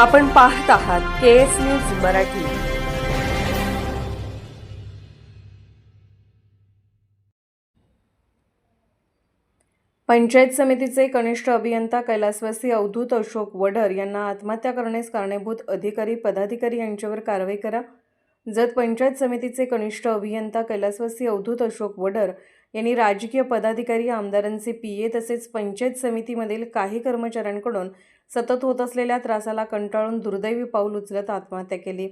आपण पाहत आहात K S news Marathi. Panchayat समितीचे कनिष्ठ अभियंता कैलासवासी अवधूत अशोक वडर यांना आत्महत्या करण्यास कारणीभूत अधिकारी पदाधिकारी यांच्यावर कारवाई करा. जत पंचायत समितीचे कनिष्ठ अभियंता कैलासवासी अवधूत अशोक वडर यांनी राजकीय पदाधिकारी आमदारांचे पीए तसेच पंचायत समितीमधील काही कर्मचाऱ्यांकडून सतत होत असलेल्या त्रासाला कंटाळून दुर्दैवी पाऊल उचलत आत्महत्या केली.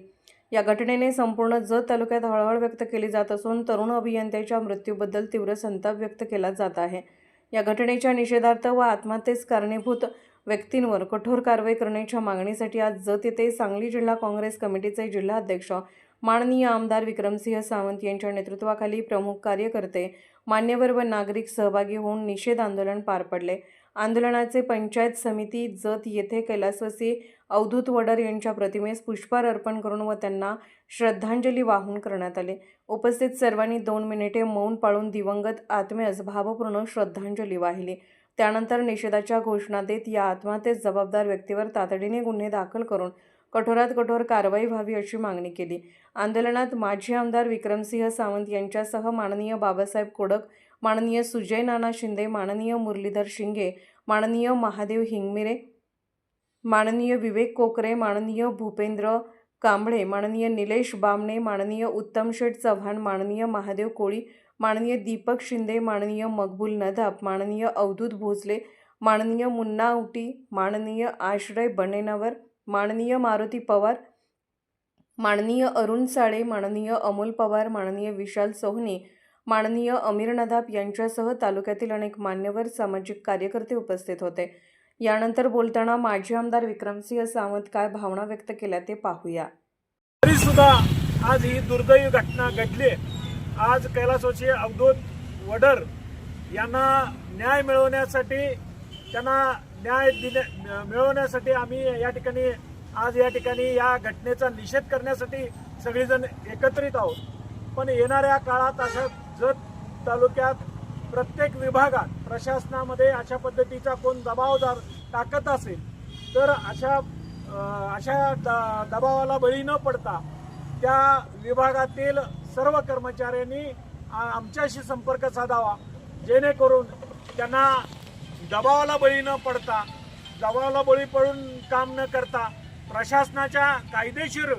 या घटनेने संपूर्ण जत तालुक्यात हळहळ व्यक्त केली जात असून तरुण अभियंत्याच्या मृत्यूबद्दल तीव्र संताप व्यक्त केला जात आहे. या घटनेच्या निषेधार्थ व आत्महत्येस कारणीभूत व्यक्तींवर कठोर कारवाई करण्याच्या मागणीसाठी आज जत येथे सांगली जिल्हा काँग्रेस कमिटीचे जिल्हाध्यक्ष माननीय आमदार विक्रमसिंह सावंत यांच्या नेतृत्वाखाली प्रमुख कार्यकर्ते मान्यवर व नागरिक सहभागी होऊन निषेध आंदोलन पार पडले. आंदोलनाचे पंचायत समिती जत येथे कैलासवासी अवधूत वडर यांच्या प्रतिमेस पुष्पहार अर्पण करून व त्यांना श्रद्धांजली वाहून करण्यात आले. उपस्थित सर्वांनी दोन मिनिटे मौन पाळून दिवंगत आत्म्यास भावपूर्ण श्रद्धांजली वाहिली. त्यानंतर निषेधाच्या घोषणा देत या आत्महत्येस जबाबदार व्यक्तीवर तातडीने गुन्हे दाखल करून कठोरात कठोर कारवाई व्हावी अशी मागणी केली. आंदोलनात माजी आमदार विक्रमसिंह सावंत यांच्यासह माननीय बाबासाहेब कोडक माननीय सुजय नाना शिंदे माननीय मुरलीधर शिंगे माननीय महादेव हिंगमिरे माननीय विवेक कोकरे माननीय भूपेंद्र कांबळे माननीय निलेश बामणे माननीय उत्तम शेठ चव्हाण माननीय महादेव कोळी माननीय दीपक शिंदे माननीय मकबूल नदाब माननीय अवधूत भोसले माननीय मुन्ना उटी माननीय आश्रय बनेनावर माननीय मारुती पवार माननीय अरुण साळे माननीय अमोल पवार माननीय विशाल सोहने माननीय अमीर नदाब यांच्यासह तालुक्यातील अनेक मान्यवर सामाजिक कार्यकर्ते उपस्थित होते. यानंतर बोलताना माजी आमदार विक्रमसिंह सावंत काय भावना व्यक्त केल्या ते पाहूया. तरी सुद्धा आज ही दुर्दैवी घटना घडली आज कैलासोची अवधूत वडर यांना न्याय मिळवण्यासाठी त्यांना न्याय दिले मिळवण्यासाठी आम्ही या ठिकाणी आज या ठिकाणी या घटनेचा निषेध करण्यासाठी सगळेजण एकत्रित आहोत. पण येणाऱ्या काळात अशा जत तालुक्यात प्रत्येक विभागात प्रशासनामध्ये अशा पद्धतीचा कोण दबावदार टाकत असेल तर अशा अशा द- दबावाला बळी न पडता त्या विभागातील सर्व कर्मचाऱ्यांनी आमच्याशी संपर्क साधावा. जेणेकरून त्यांना दबावाला बळी न पडता दबावाला बळी पडून काम न करता प्रशासनाच्या कायदेशीर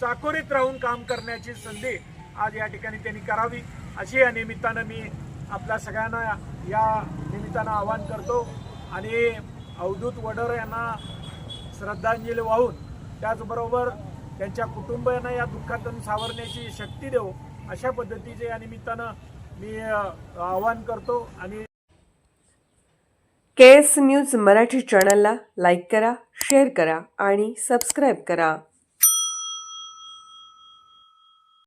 चाकोरीत राहून काम करण्याची संधी आज या ठिकाणी त्यांनी करावी. अशी या निमित्तानं मी आपल्या सगळ्यांना या निमित्तानं आवाहन करतो. आणि अवधूत वडर यांना श्रद्धांजली वाहून त्याचबरोबर त्यांच्या कुटुंबियांना या दुःखातून सावरण्याची शक्ती देऊ अशा पद्धतीचे या निमित्तानं मी आवाहन करतो आणि के एस न्यूज मराठी चॅनलला लाईक करा शेअर करा आणि सबस्क्राईब करा.